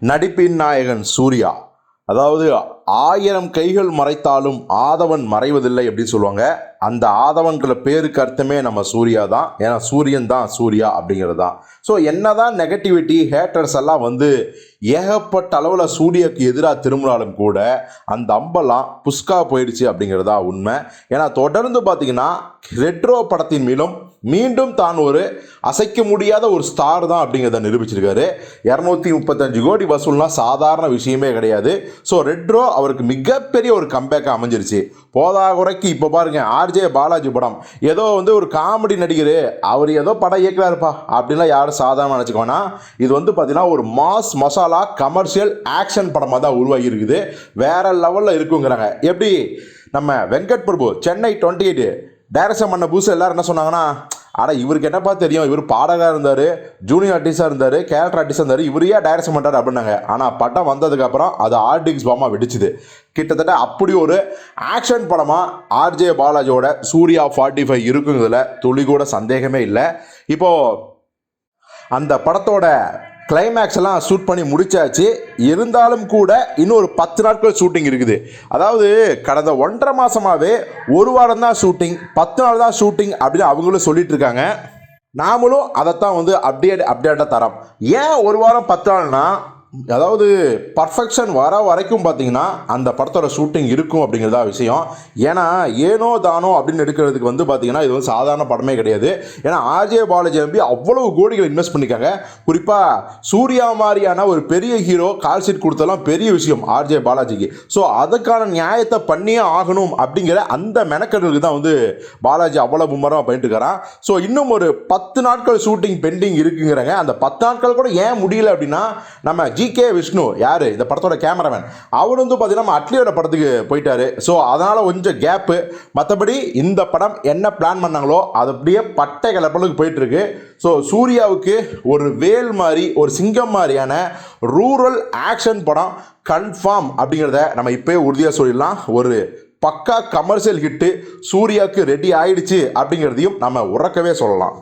நடிப்பின் நாயகன் சூர்யா. அதாவது ஆயிரம் கைகள் மறைத்தாலும் ஆதவன் மறைவதில்லை அப்படின்னு சொல்லுவாங்க. அந்த ஆதவன்கிற பேருக்கு அர்த்தமே நம்ம சூர்யா தான். ஏன்னா சூரியன் தான் சூர்யா அப்படிங்கிறது. தான் ஸோ என்னதான் நெகட்டிவிட்டி ஹேட்டர்ஸ் எல்லாம் வந்து ஏகப்பட்ட அளவில் சூர்யாவுக்கு எதிராக திரும்பினாலும் கூட அந்த அம்பெல்லாம் புஷ்கா போயிடுச்சு அப்படிங்கிறதா உண்மை. ஏன்னா தொடர்ந்து பார்த்தீங்கன்னா ரெட்ரோ படத்தின் மேலும் மீண்டும் தான் ஒரு அசைக்க முடியாத ஒரு ஸ்டார் தான் அப்படிங்கிறத நிரூபிச்சிருக்காரு. இரநூத்தி முப்பத்தஞ்சு கோடி வசூல்னா சாதாரண விஷயமே கிடையாது. ஸோ ரெட்ரோ அவருக்கு மிகப்பெரிய ஒரு கம்பேக்காக அமைஞ்சிருச்சு. போதா குறைக்கு இப்போ பாருங்க ஆர்ஜே பாலாஜி படம். ஏதோ வந்து ஒரு காமெடி நடிகர் அவர் ஏதோ படம் இயக்குறாருப்பா. அப்படின்லாம் யாரும் சாதாரண நினச்சிக்கோனா இது வந்து பார்த்தீங்கன்னா ஒரு மாஸ் மசாலா கமர்ஷியல் ஆக்ஷன் படமாக தான் உருவாகி இருக்குது வேறு லெவலில் இருக்குங்கிறாங்க. எப்படி? நம்ம Venkat Prabhu Chennai twenty eight direction பண்ண புதுசு எல்லாரும் என்ன சொன்னாங்கன்னா ஆனால் இவருக்கு என்னப்பா தெரியும்? இவர் பாடகராக இருந்தார் ஜூனியர் ஆர்டிஸ்டாக இருந்தார் கேரக்டர் ஆர்டிஸ்டாக இருந்தார் இவரையே டைரக்ஷன் பண்ணுறாரு அப்படின்னாங்க. ஆனால் படம் வந்ததுக்கப்புறம் அது ஆர்டிக்ஸ் பாமாக வெடிச்சுது. கிட்டத்தட்ட அப்படி ஒரு ஆக்ஷன் படமாக ஆர்ஜே பாலாஜியோட சூர்யா ஃபார்ட்டி ஃபைவ் இருக்குங்கிறதுல துளி கூட சந்தேகமே இல்லை. இப்போது அந்த படத்தோட கிளைமேக்ஸ் எல்லாம் ஷூட் பண்ணி முடிச்சாச்சு. இருந்தாலும் கூட இன்னும் ஒரு பத்து நாட்கள் ஷூட்டிங் இருக்குது. அதாவது கடந்த ஒன்றரை மாசமாவே ஒரு வாரம் தான் ஷூட்டிங் பத்து நாள் தான் ஷூட்டிங் அப்படின்னு அவங்களும் சொல்லிட்டு இருக்காங்க. நாமளும் அதைத்தான் வந்து அப்டேட் அப்டேட்டாக தரோம். ஏன் ஒரு வாரம் பத்து நாள்னா அதாவது பர்ஃபெக்ஷன் வர வரைக்கும் பார்த்தீங்கன்னா அந்த படத்தோட ஷூட்டிங் இருக்கும் அப்படிங்கிறதா விஷயம். ஏன்னா ஏனோ தானோ அப்படின்னு எடுக்கிறதுக்கு வந்து பார்த்தீங்கன்னா இது வந்து சாதாரண படமே கிடையாது. ஏன்னா ஆர்ஜே பாலாஜி நம்பி அவ்வளவு கோடிகள் இன்வெஸ்ட் பண்ணிக்காங்க குறிப்பாக சூர்யா மாதிரியான ஒரு பெரிய ஹீரோ கால் ஷீட் கொடுத்தலாம் பெரிய விஷயம் ஆர்ஜே பாலாஜிக்கு. ஸோ அதுக்கான நியாயத்தை பண்ணியே ஆகணும் அப்படிங்கிற அந்த மெனக்கடலுக்கு தான் வந்து பாலாஜி அவ்வளோ மும்மரமாக பண்ணிட்டு இருக்கிறான் ஸோ இன்னும் ஒரு பத்து நாட்கள் ஷூட்டிங் பெண்டிங் இருக்குங்கிறாங்க. அந்த பத்து நாட்கள் கூட ஏன் முடியல அப்படின்னா நம்ம ஜி கே விஷ்ணு யார்? இந்த படத்தோட கேமராமேன். அவர் வந்து பார்த்தீங்கன்னா நம்ம அட்லியோட படத்துக்கு போயிட்டாரு. ஸோ அதனால் கொஞ்சம் கேப்பு மற்றபடி இந்த படம் என்ன பிளான் பண்ணாங்களோ அது அப்படியே பட்டை கிளப்பலுக்கு போயிட்டுருக்கு. ஸோ சூர்யாவுக்கு ஒரு வேல் மாதிரி ஒரு சிங்கம் மாதிரியான ரூரல் ஆக்ஷன் படம் கன்ஃபார்ம் அப்படிங்கிறத நம்ம இப்போயே உறுதியாக சொல்லிடலாம். ஒரு பக்கா கமர்ஷியல் ஹிட்டு சூர்யாவுக்கு ரெடி ஆயிடுச்சு அப்படிங்கிறதையும் நம்ம உறக்கவே சொல்லலாம்.